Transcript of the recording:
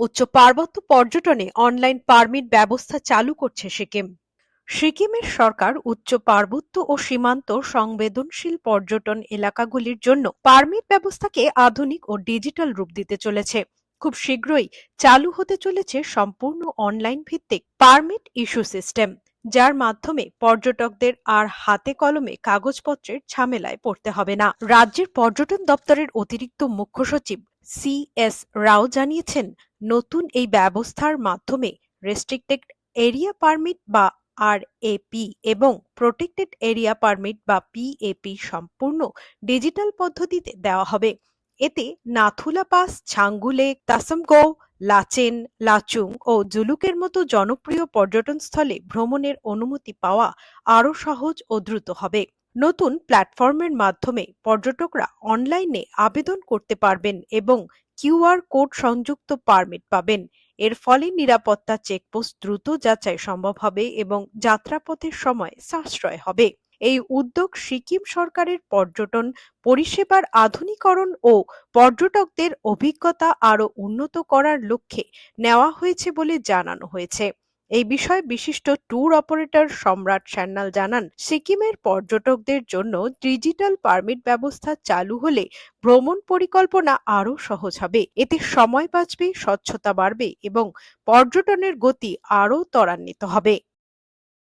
উচ্চ পার্বত্য পর্যটনে online permit ব্যবস্থা চালু করছে সিকিম। সিকিমের সরকার উচ্চ পার্বত্য ও সীমান্ত সংবেদনশীল পর্যটন এলাকাগুলির জন্য পারমিট ব্যবস্থাকে আধুনিক ও ডিজিটাল রূপ দিতে চলেছে। খুব শীঘ্রই চালু হতে চলেছে সম্পূর্ণ অনলাইন ভিত্তিক পারমিট ইস্যু সিস্টেম, যার মাধ্যমে পর্যটকদের আর হাতে কলমে কাগজপত্রের ঝামেলায় পড়তে হবে না। রাজ্যের পর্যটন দপ্তরের অতিরিক্ত মুখ্য সচিব সি এস রাও জানিয়েছেন নতুন এই ব্যবস্থার মাধ্যমে রেস্ট্রিক্টেড এরিয়া পারমিট বা আর আরএপি এবং প্রোটেক্টেড এরিয়া পারমিট বা পিএপি সম্পূর্ণ ডিজিটাল পদ্ধতিতে দেওয়া হবে। এতে নাথুলা পাস ছাঙ্গু লেক তাসমগৌ লাচেন, লাচুং ও জুলুকের মতো জনপ্রিয় পর্যটনস্থলে ভ্রমণের অনুমতি পাওয়া আরও সহজ ও দ্রুত হবে। নতুন প্ল্যাটফর্মের মাধ্যমে পর্যটকরা অনলাইনে আবেদন করতে পারবেন এবং কিউআর কোড সংযুক্ত পারমিট পাবেন। এর ফলে নিরাপত্তা চেকপোস্ট দ্রুত যাচাই সম্ভব হবে এবং যাত্রাপথের সময় সাশ্রয় হবে। এই উদ্যোগ সিকিম সরকারের পর্যটন পরিষেবার আধুনিকরণ ও পর্যটকদের অভিজ্ঞতা আরও উন্নত করার লক্ষ্যে নেওয়া হয়েছে বলে জানানো হয়েছে। এই বিষয়ে বিশিষ্ট ট্যুর অপারেটর সম্রাট সান্যাল জানান, সিকিমের পর্যটকদের জন্য ডিজিটাল পারমিট ব্যবস্থা চালু হলে ভ্রমণ পরিকল্পনা আরও সহজ হবে। এতে সময় বাঁচবে, স্বচ্ছতা বাড়বে এবং পর্যটনের গতি আরও ত্বরান্বিত হবে।